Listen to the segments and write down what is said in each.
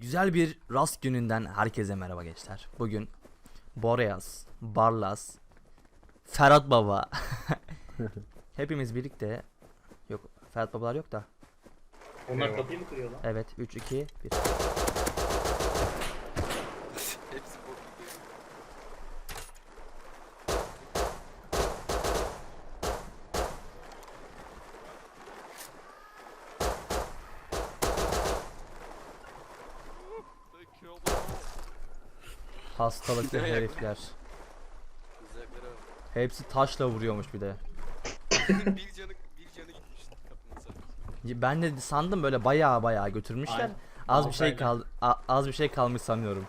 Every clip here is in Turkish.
Güzel bir rast gününden herkese merhaba gençler. Bugün Boreas, Barlas, Ferhat Baba. Hepimiz birlikte yok Ferhat Babalar yok da. Onlar kapıyı mı kırıyor lan? Evet 3 2 1. Hepsi bok gidiyor. Peki oğlum. Hastalıklı herifler. Hepsi taşla vuruyormuş bir de. bir canı bir canı gitmiş kapımıza. Ben de sandım böyle bayağı bayağı götürmüşler. Aynen. Az bir şey kaldı. Az bir şey kalmış sanıyorum.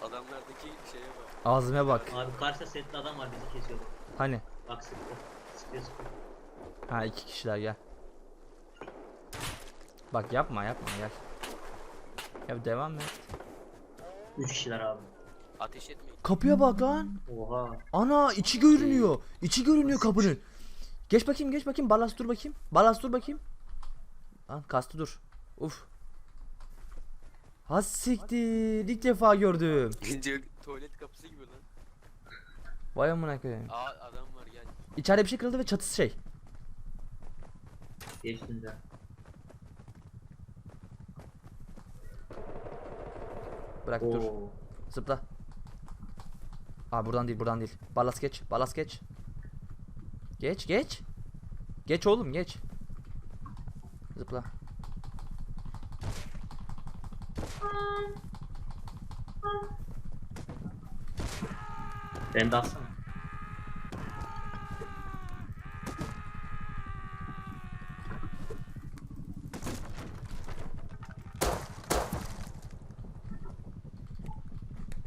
Adamlardaki şeye bak. Azme bak. Abi karşıda setli adam var bizi kesiyordu. Hani? Bak sıktı. Sıkıyor sıkıyor. Ha iki kişiler gel. Bak yapma yapma gel. Ya devam et. Üç kişiler abi. Ateş etmeyin. Kapıya bak lan. Oha. Ana içi görünüyor. İçi görünüyor kapının. Geç bakayım geç bakayım. Balas dur bakayım. Balas dur bakayım. Lan kastı dur. Uf. Has siktir. İlk defa gördüm. Tuvalet kapısı gibi lan. Vay amına koyayım. Aa adam var gel. İçeride bir şey kırıldı ve çatısı şey. Geçtin de. Bırak dur. Oo. Zıpla. Aa buradan değil buradan değil. Balas geç. Balas geç. Geç geç. Geç oğlum geç. Zıpla. Ben de.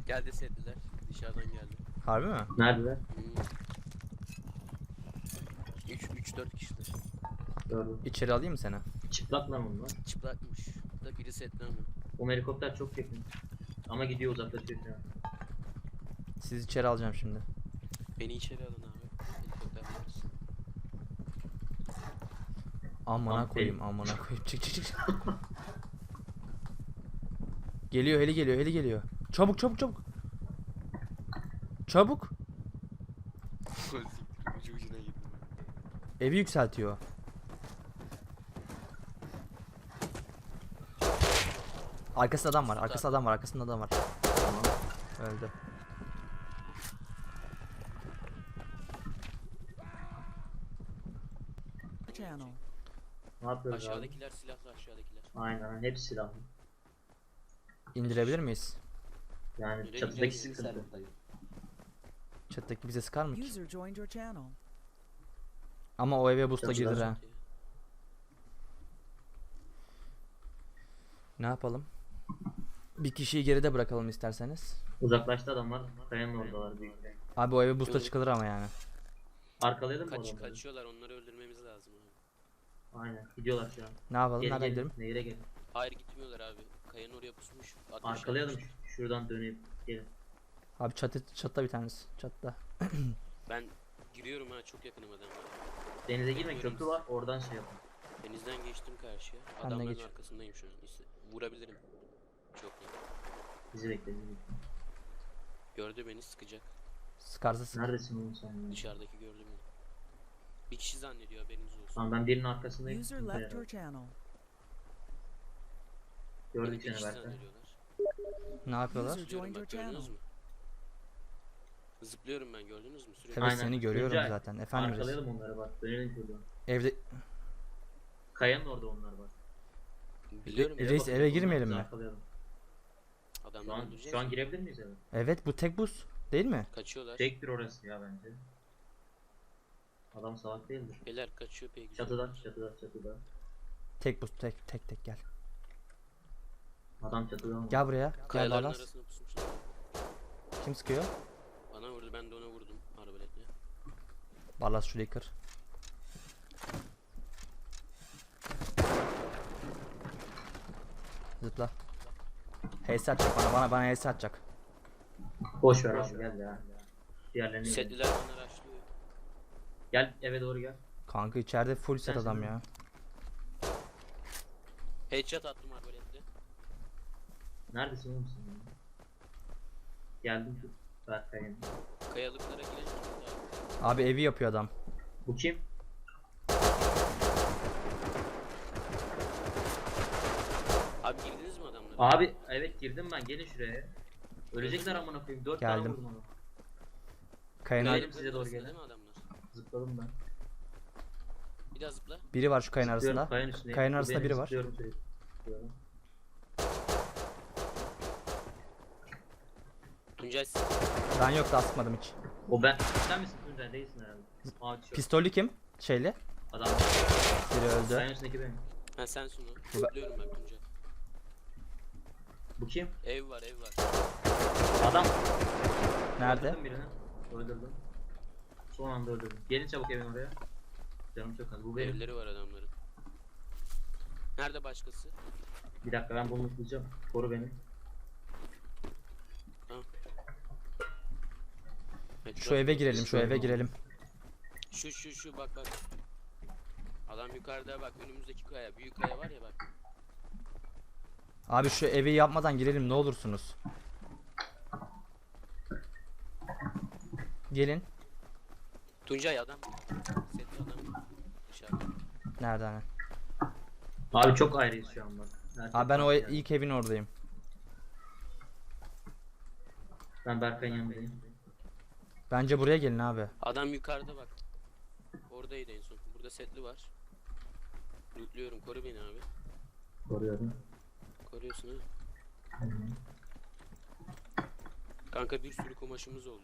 Geldi setliler. Dışarıdan geldi. Harbi mi? Neredeler? Hmm. 3 3 4 kişiler. Gördüm. İçeri alayım mı seni? Çıplak lan onlar. Çıplakmış. Da biri ama. O helikopter çok yakın. Ama gidiyor uzaklaşıyor şu an. Sizi içeri alacağım şimdi. Beni içeri alın abi. Helikopter varız. Amına koyayım amına koyayım. Çık çık çık. geliyor heli geliyor heli geliyor. Çabuk çabuk çabuk. Çabuk. Ucu ucuna girdim. Evi yükseltiyor. Arkasında adam var. Arkasında adam var. Arkasında adam var. Tamam. Öldü. channel. Ne yapıyoruz abi? Aşağıdakiler silahlı aşağıdakiler. Aynen hepsi silahlı. İndirebilir miyiz? Yani çatıdaki sıkıntı. Chat'teki bize sıkar mı ki? User joined your channel. Ama o eve boost'a Çatıdan girdi ha. Ne yapalım? Bir kişiyi geride bırakalım isterseniz. Uzaklaştı adamlar. Kayanın oradalar büyük. Abi o eve boost'a Yok. çıkılır ama yani. Arkalayalım mı Kaç, adamları? kaçıyorlar onları öldürmemiz lazım abi. Aynen. Gidiyorlar şu an. Ne yapalım? Gel Nereden gidelim? Nehire gel. Hayır gitmiyorlar abi. Kayanın oraya pusmuş. ateş Arkalayalım. yapmış. Şuradan dönüp gelin. Abi çatı çatta bir tanesi. Çatta. Ben giriyorum ha çok yakınım adamlara. Denize girme köprü var. Oradan şey yapın. Denizden geçtim karşıya. Ben de Adamların geç. arkasındayım şu an. İşte vurabilirim. Çok iyi. Bizi bekleyin. Gördü beni sıkacak. Sıkarsa sık. Neredesin oğlum sen? ya? Dışarıdaki gördü beni. Bir kişi zannediyor haberiniz olsun. Tamam ben birinin arkasındayım. User left your channel. Beni Gördük bir seni kişi Berkay. zannediyorlar. Ne yapıyorlar? User joined your bak gördünüz channel. mü? Zıplıyorum ben gördünüz mü? Sürekli. Evet Aynen. seni görüyorum Tuncay, zaten. Efendim reis. Arkalayalım onları bak. Dönelim şuradan. Evde Kayanın orada onlar bak. Biliyorum Re- ya. reis, bakıyoruz, eve onları girmeyelim mi? arkalayalım. Şu an, şu an mi? girebilir miyiz eve? Evet bu tek buz. Değil mi? Kaçıyorlar. Tektir orası ya bence. Adam salak değildir. Beyler kaçıyor pek güzel. Çatıda, çatıda, çatıda. Tek buz tek tek tek gel. Adam çatıda ama. Gel buraya. Gel Kayaların pusmuşlar. Kim sıkıyor? Bana vurdu ben de ona vurdum arbaletle. Balas şurayı kır. Zıpla. HS atacak bana bana bana HS atacak. Boş ver abi gel ya. Diğerlerini gel. Setliler bana rushlıyor. Gel eve doğru gel. Kanka içeride full set adam ya. Headshot attım arbaletle. Neredesin oğlum sen? ya? Geldim şu Berkay'ın. Kayalıklara giren kimdi abi? Evi yapıyor adam. Bu kim? Abi girdiniz mi adamlara? Abi evet girdim ben gelin şuraya. Ölecekler amına koyayım. Dört tane Geldim. vurdum onu. Kayın Geldim size doğru gelin. Mi adamlar? Zıpladım ben. Bir daha zıpla. biri var şu kayın Zıplıyorum, arasında. Kayanın üstündeyim. Kayanın Bu arasında benim, biri var. zıplıyorum sürekli. Zıplıyorum. Tuncay Ben yok da asmadım hiç. O ben. Sen misin Değilsin herhalde. Tişört. Pistollü kim? Şeyli. Adam. Biri öldü. Kayanın üstündeki benim. Ha sensin o. Bu- Zıplıyorum ben Tuncay. Bu kim? Ev var ev var. Adam. Nerede? Öldürdüm birini. Öldürdüm. Son anda öldürdüm. Gelin çabuk evin oraya. Canım çok az. Bu benim. Evleri var adamların. Nerede başkası? Bir dakika ben bunu unutmayacağım. Koru beni. Şu eve girelim, şu eve girelim. Şu şu şu bak bak. Adam yukarıda bak önümüzdeki kaya. Büyük kaya var ya bak. Abi şu evi yapmadan girelim ne olursunuz. Gelin. Tuncay adam. Setli adam. Dışarıda. Nereden? Abi çok ayrıyız şu an bak. Herkes Abi ben o yani. ilk evin oradayım. Ben Berkay'ın yanındayım. Bence buraya gelin abi. Adam yukarıda bak. Oradaydı en son. Burada setli var. Lootluyorum. Koru beni abi. Koruyorum. Koruyorsun ha. Kanka bir sürü kumaşımız oldu.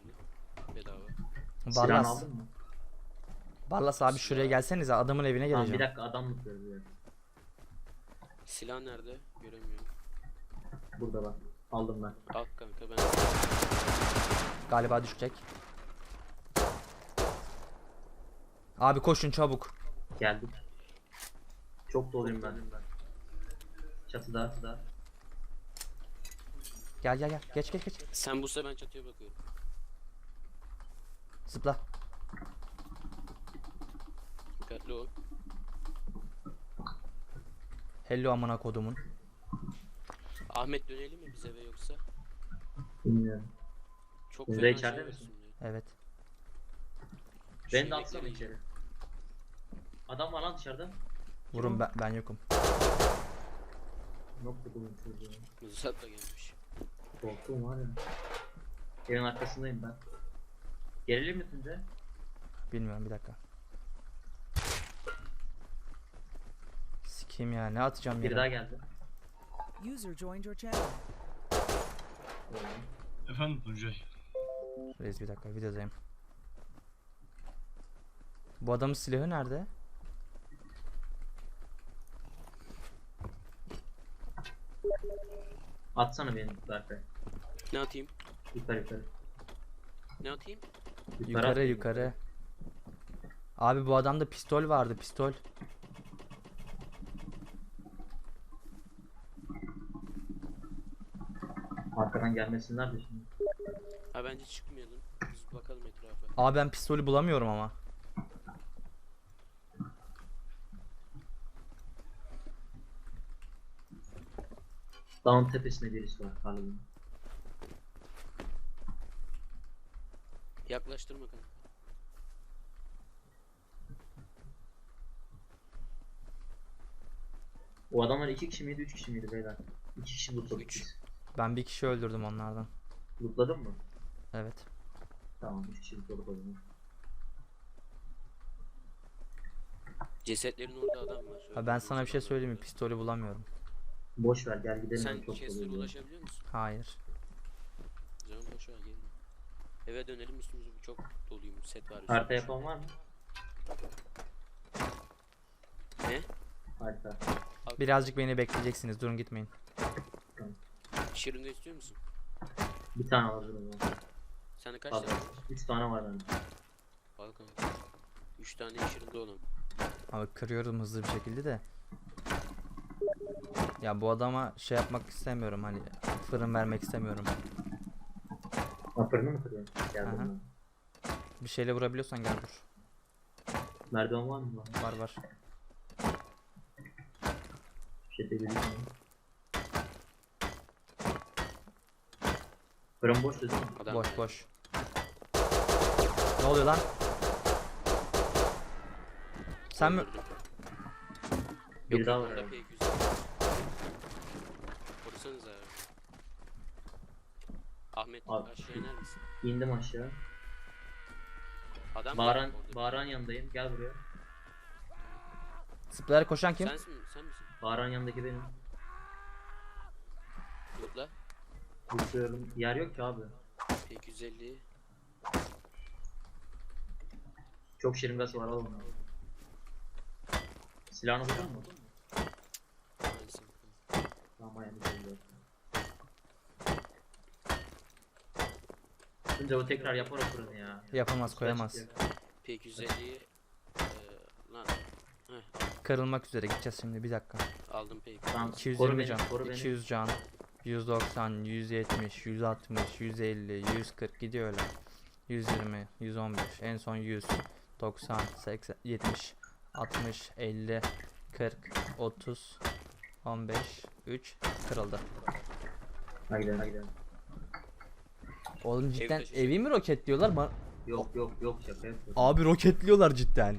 Bedava. Silah Barlas. aldın mı? Barlas abi şuraya gelsenize adamın evine Tamam bir geleceğim. dakika adam bir dakika. Silah nerede? Göremiyorum. Burada bak. Aldım ben. Al kanka ben. Galiba düşecek. Abi koşun çabuk. Geldik. Çok doluyum ben. Çatıda. Çatıda. Gel gel gel. Geç geç geç. Sen bulsa ben çatıya bakıyorum. Zıpla. Dikkatli ol. Hello amına kodumun. Ahmet dönelim mi bize ve yoksa? Bilmiyorum. Çok Burada fena içeride şey misin? Evet. Beni de atsana içeri. Adam var lan dışarıda. Vurun ben, ben yokum. Yok buldum çocuğu. Mızrat da gelmiş. Korktum var ya. Evin arkasındayım ben. Gelelim mi Tunca? Bilmiyorum bir dakika. Sikeyim ya ne atacağım Biri daha yere. geldi. User joined your channel. Efendim Tuncay. Reis bir dakika videodayım. Bu adamın silahı nerede? Atsana beni Berkay. Ne atayım? Yukarı yukarı. Ne atayım? Yukarı at. yukarı. Abi bu adamda pistol vardı pistol. Arkadan gelmesinler de şimdi. Ha bence çıkmayalım. Biz bakalım etrafa. Abi ben pistolü bulamıyorum ama. Dağın tepesinde birisi var galiba. Yaklaştırma kanka. O adamlar iki kişi miydi, üç kişi miydi beyler? İki kişi lootladık Üç. biz. Ben bir kişi öldürdüm onlardan. Lootladın mı? Evet. Tamam, üç kişi lootladık o zaman. Cesetlerin orada adam var. Ha ben sana bir şey söyleyeyim mi? Pistolü bulamıyorum. Boş ver gel gidelim. Sen çok Chester'a doluyor. ulaşabiliyor musun? Hayır. Zaman boş ver gelin. Eve dönelim üstümüzü çok doluyum. Set var. Harita üstümüzde. yapan var mı? Ne? Harita. Birazcık beni bekleyeceksiniz. Durun gitmeyin. Şırınga istiyor musun? Bir tane alırım ben. Sende kaç Fazla. tane var? Üç tane var bende. Al kanka. 3 tane şırınga olan. Abi kırıyorum hızlı bir şekilde de. Ya bu adama şey yapmak istemiyorum hani fırın vermek istemiyorum. Apırını mı kırıyorsun? Geldim Aha. ben. Bir şeyle vurabiliyorsan gel vur. Merdiven var mı lan? Var var. Bir şey. Fırın boş. Adam Boş boş. Ne oluyor lan? Sen mi? öldürdüm. Bir Yok, daha var herhalde güzel. Korusanıza ya. Ahmet Abi. aşağı iner misin? İndim aşağı. Adam var orada. bağıran yanındayım. Gel buraya. Zıplayarak koşan kim? Sensin mi? Sen misin? Bağıran yanındaki benim. Yok la. Uçuyorum. Yer yok ki abi. Pek 150. Çok şırıngası var oğlum. Silahını buldun mu? Tamam ayağını Önce o tekrar yapar o fırını ya. Yapamaz koyamaz. Pek 150'yi eee lan Kırılmak üzere gideceğiz şimdi bir dakika. aldım pek. Tamam. koru 220 beni, can, koru beni. 200 can, 190, 170, 160, 150, 140 gidiyor öyle. 120, 115, en son 100, 90, 80, 70, 60, 50, 40, 30, 15, 3 kırıldı. Hadi gidelim. Oğlum cidden taşısı. evi mi roketliyorlar? Ba- Yok yok yok şaka yapıyorum. Abi roketliyorlar cidden.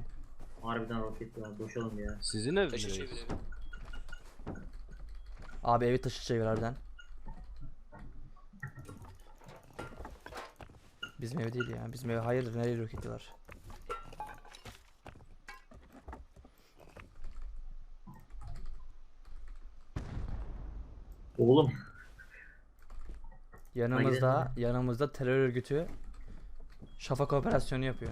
Harbiden roket var. Boşalım ya. Sizin ev Taşı mi? çevirelim. Abi evi taşı çevir harbiden. Bizim ev değil ya. Bizim ev hayırdır nereye roketliyorlar? Oğlum. Yanımızda yanımızda terör örgütü şafak operasyonu yapıyor.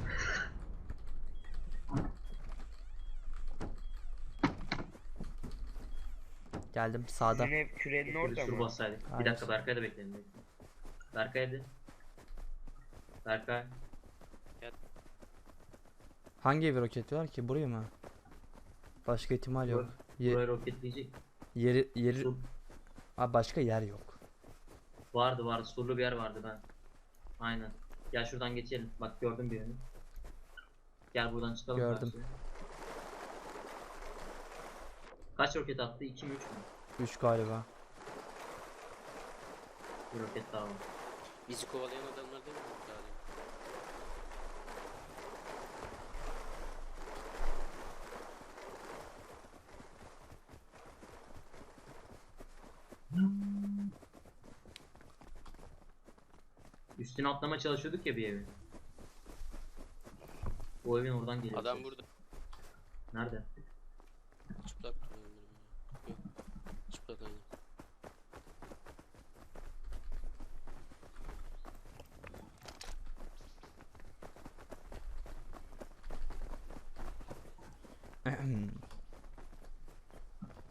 Geldim sağda. Sizin ev kürenin orada Sur mı? bassaydık. Bir Hayır. dakika Berkay'ı da bekleyelim. bekle. Berkay hadi. Berkay. Hangi evi roketliyorlar ki? Burayı mı? Başka ihtimal yok. Ye- Buraya roketleyecek. yeri yeri. Abi başka yer yok. Vardı vardı. Surlu bir yer vardı ben. Aynen. Gel şuradan geçelim. Bak gördüm birini. Gel buradan çıkalım. Gördüm. karşıya. Kaç roket attı? 2 mi 3 mü? 3 galiba. Bir roket daha var. Bizi kovalayan adamlar değil mi? Daha demin? Üstüne atlama çalışıyorduk ya bir evin. O evin oradan geliyor. Adam burada. Nerede? Çıplak. Yok. Çıplak aynen.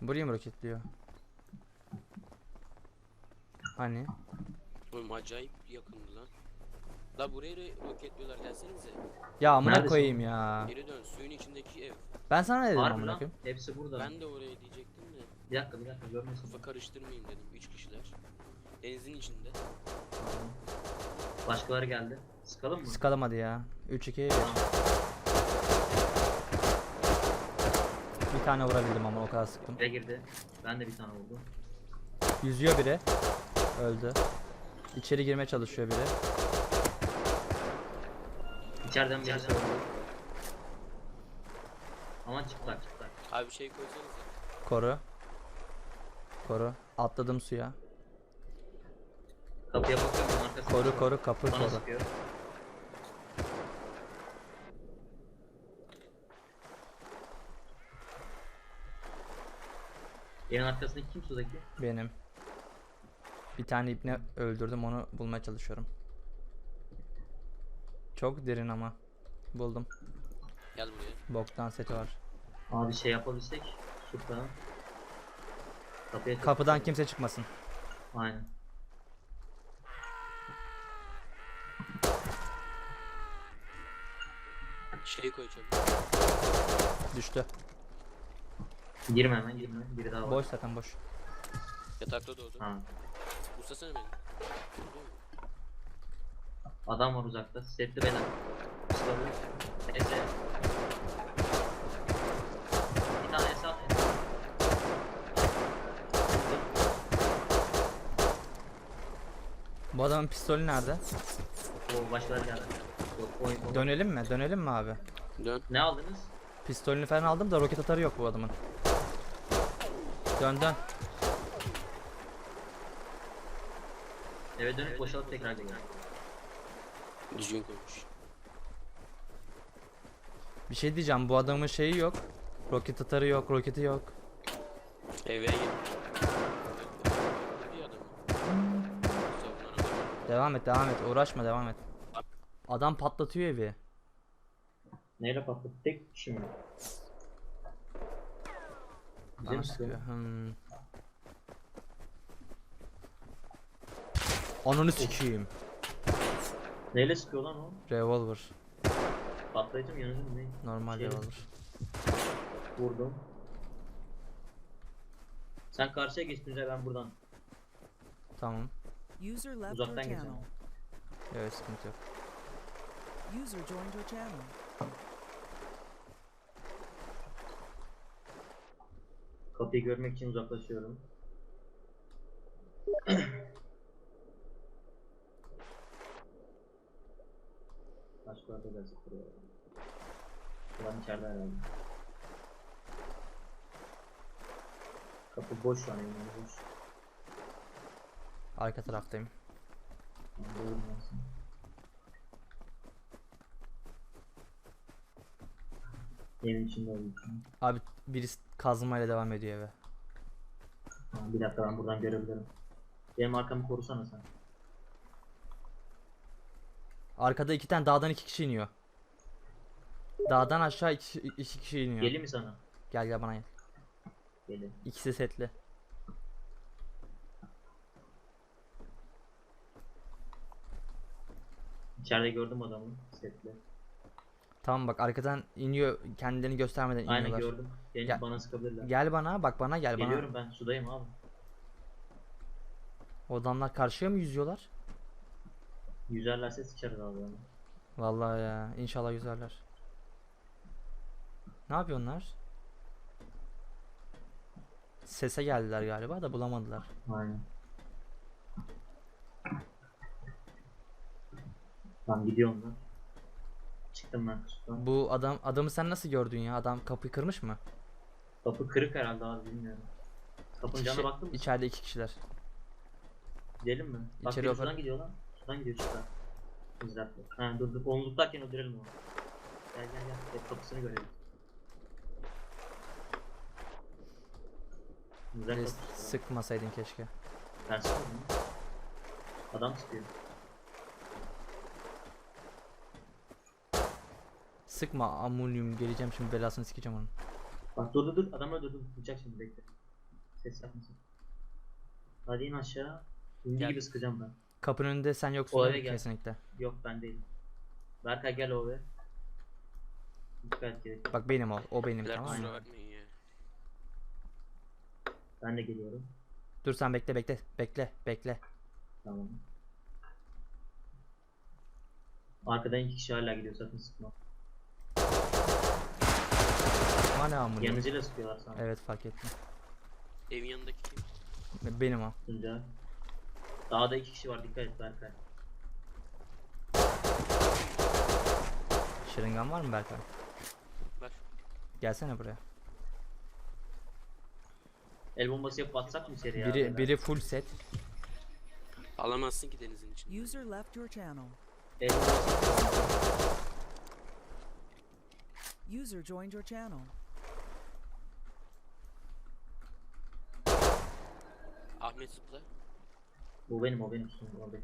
Burayı mı roketliyor? Hani? Acayip yakındı lan. La buraya ro- roketliyorlar gelsenize. Ya amına Neredesin? koyayım ya. Geri dön suyun içindeki ev. Ben sana ne dedim Harbi amına lan. koyayım? Hepsi burada. Ben de oraya diyecektim de Bir dakika bir dakika görmesin. kafa karıştırmayayım dedim. Üç kişiler. Denizin içinde. Başkaları geldi. Sıkalım mı? Sıkalım hadi ya. 3 2 1. Bir tane vurabildim ama o kadar sıktım. Bire girdi. Ben de bir tane vurdum. Yüzüyor biri. Öldü. İçeri girmeye çalışıyor biri. İçeriden birisi öldü. Aman çıplak çıplak. Abi bir şey koysanıza. Koru. Koru. Atladım suya. Kapıya bakıyorum arkasına. Koru koru kapı Bana koru. sıkıyor. Evin arkasındaki kim sudaki? Benim. Bir tane ipne öldürdüm onu bulmaya çalışıyorum. Çok derin ama. Buldum. Gel buraya. Boktan seti var. Abi şey yapabilsek. Şuradan. Kapıya Kapıdan kimse çıkmasın. Aynen. Şey koy çabuk. Düştü. Girme hemen girme. Biri daha var. Boş zaten boş. Yatakta doğdu. Ha. Ustasana beni. Adam var uzakta. Setli beyler. Sıkabilir. Neyse. Bir tane hesap. Bu adamın pistolü nerede? O başkaları geldi. Dönelim mi? Dönelim mi abi? Dön. Ne aldınız? Pistolünü falan aldım da roket atarı yok bu adamın. Dön dön. Eve dönüp boşalıp tekrar geliyorum. Düzgün konuş. Bir şey diyeceğim bu adamın şeyi yok. Roket atarı yok, roketi yok. Eve git. Devam et, devam et. Uğraşma, devam et. Adam patlatıyor evi. Neyle patladı? Tek kişi mi? Bize Bana mi sıkıyor. sıkıyor? Hmm. Ananı sikeyim. Neyle sıkıyor lan o? Revolver. Patlayıcı mı yanıcı mı ne? Normal Şey- revolver. Vurdum. Sen karşıya geç Tuncay ben buradan. Tamam. User left your Uzaktan channel. geçelim. Evet sıkıntı yok. User joined your channel. Kapıyı görmek için uzaklaşıyorum. Başka yerde de sıkılıyor. Ulan içeride herhalde. Kapı boş şu an önü boş. Arka taraftayım. Doğru olmasın. Evin içinde olduğu için. Abi birisi kazmayla devam ediyor eve. Tamam, bir dakika ben buradan görebilirim. Benim arkamı korusana sen. Arkada iki tane dağdan iki kişi iniyor. Dağdan aşağı iki, iki kişi iniyor. Geleyim mi sana? Gel gel bana gel. Gelin. İkisi setli. İçeride gördüm adamı setli. Tamam bak arkadan iniyor kendilerini göstermeden Aynen iniyorlar. gördüm. Gelip Gel- bana sıkabilirler. Gel bana bak bana gel bana. Geliyorum ben sudayım abi. O adamlar karşıya mı yüzüyorlar? Yüzerlerse sıçarız abi onu. Vallahi ya inşallah yüzerler. Ne yapıyor onlar? Sese geldiler galiba da bulamadılar. Aynen. Tamam gidiyorum ben. Çıktım ben kutudan. Bu adam adamı sen nasıl gördün ya? Adam kapıyı kırmış mı? Kapı kırık herhalde abi bilmiyorum. Kapının İki canına kişi- baktın mı? İçeride iki kişiler. Gidelim mi? Bak İçeri gidiyor lan. Gidiyor şuradan. İzlerle. Ha dur tutarken öldürelim onu. Gel gel gel. Hep kapısını görelim. Güzel kapısı. Sıkmasaydın keşke. Ben ya. Adam sıkıyor. Sıkma amunyum geleceğim şimdi belasını sikeceğim onun. Bak dur dur dur. Adam öldürdüm. Bıçak şimdi bekle. Ses yapmasın. Hadi in aşağı. İndi Gel. gibi sıkacağım ben. Kapının önünde sen yoksun O değil mi? eve gel. kesinlikle. Yok ben değilim. Berkay gel over. Dikkat gerek. Bak benim o. O benim Beyler tamam mı? kusura bakmayın ya. Ben de geliyorum. Dur sen bekle bekle. Bekle bekle. Tamam. Arkadan iki kişi hala gidiyor sakın sıkma. Ama ne amunyum? Yanıcıyla sıkıyorlar sana. Evet fark ettim. Evin yanındaki kim? Benim o. Tuncay. Dağda iki kişi var dikkat et Berkay. Şırıngan var mı Berkay? Var. Gelsene buraya. El bombası yapıp atsak mı içeri ya? Biri full set. Alamazsın ki denizin içinde. User left your channel. El bombası User joined your channel. Ahmet zıpla. Bu benim o benim şimdi orada.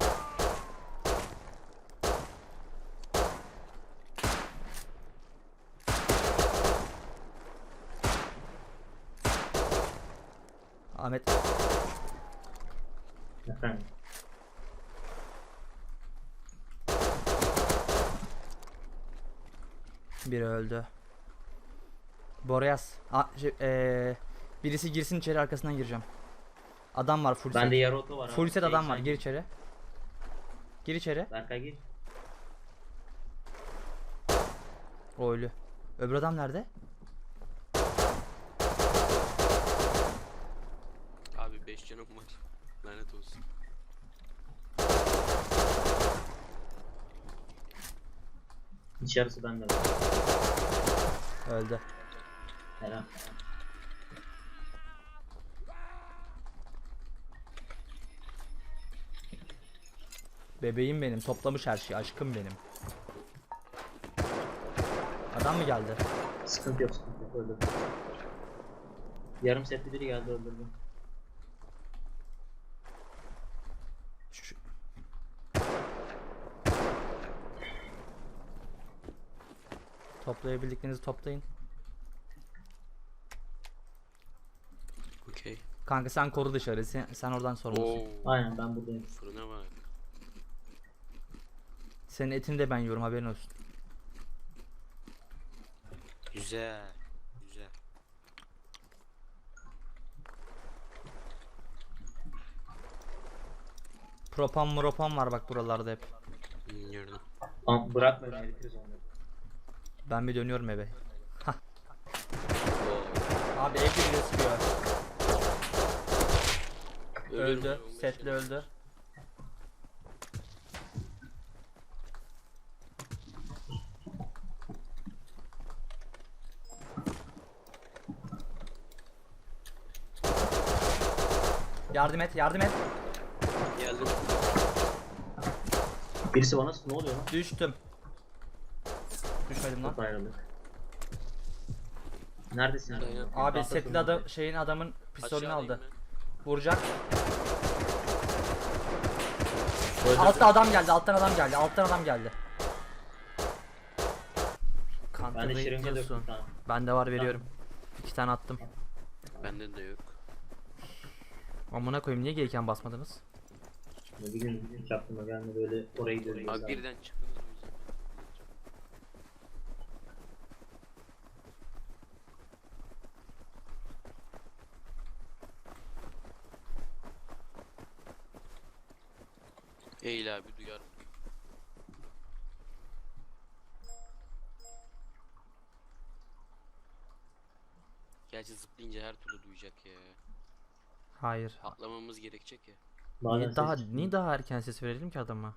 Ahmet Efendim. biri öldü. Boreas. A, şey, eee, birisi girsin içeri arkasından gireceğim. Adam var full set. Bende yarı oto var. Full set şey, adam var. Şey gir içeri. Gir içeri. Berkay gir. O ölü. Öbür adam nerede? Abi 5 canım var. Lanet olsun. İçerisi bende var. Öldü. Helal. Bebeğim benim toplamış her şeyi aşkım benim. Adam mı geldi? Sıkıntı yok sıkıntı yok öldürdüm. Yarım setli biri geldi öldürdüm. Şu- Toplayabildiklerinizi toplayın. Okey. Kanka sen koru dışarı. Sen, sen oradan sorumlusun. Oo. Aynen ben buradayım. Fırına bak. Senin etini de ben yiyorum haberin olsun. Güzel. Güzel. Propan muropan var bak buralarda hep. Tamam bırakma beni eritiriz onları. Ben bir dönüyorum eve. Abi ev biri sıkıyor. Öldü. ya. öldü. Yardım et, yardım et. Geldim. Birisi bana ne oluyor lan? Düştüm. Düşmedim lan. Çok ayrıldık. Neredesin? Dayan. Abi Tahta setli adam şeyin adamın pistolünü aldı. ben. Vuracak. Öldürdüm. Altta adam geldi, alttan adam geldi, alttan adam geldi. Ben de şırınga diyorsun. döktüm tamam. Bende var veriyorum. İki tane attım. Bende de yok. Amına koyayım niye geyken basmadınız? Bir gün hiç aklıma gelmedi böyle oraya gidiyoruz. Abi birden çıktınız o yüzden. Eğil abi duyar. Gerçi zıplayınca her türlü duyacak ya. Hayır. Atlamamız gerekecek ya. Niye daha niye daha erken ses verelim ki adama?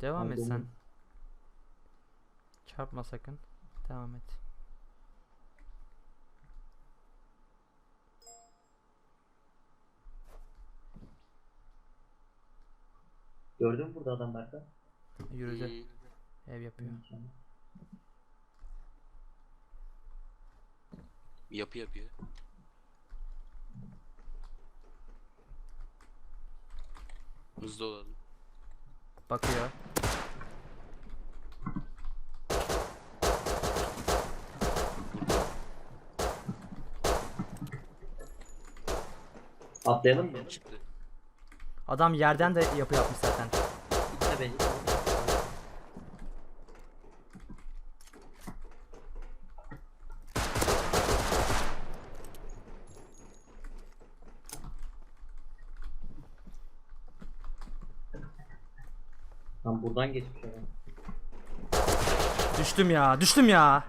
Devam et sen. Çarpma sakın. Devam et. Gördün mü burada adam Berkan? Yürüdü. Hmm, Ev yapıyor. Yapı yapıyor. Hızlı olalım. Bakıyor. Atlayalım mı? Çıktı. Adam yerden de yapı yapmış zaten. Tabii. Buradan geçmiş adam. Düştüm ya, düştüm ya.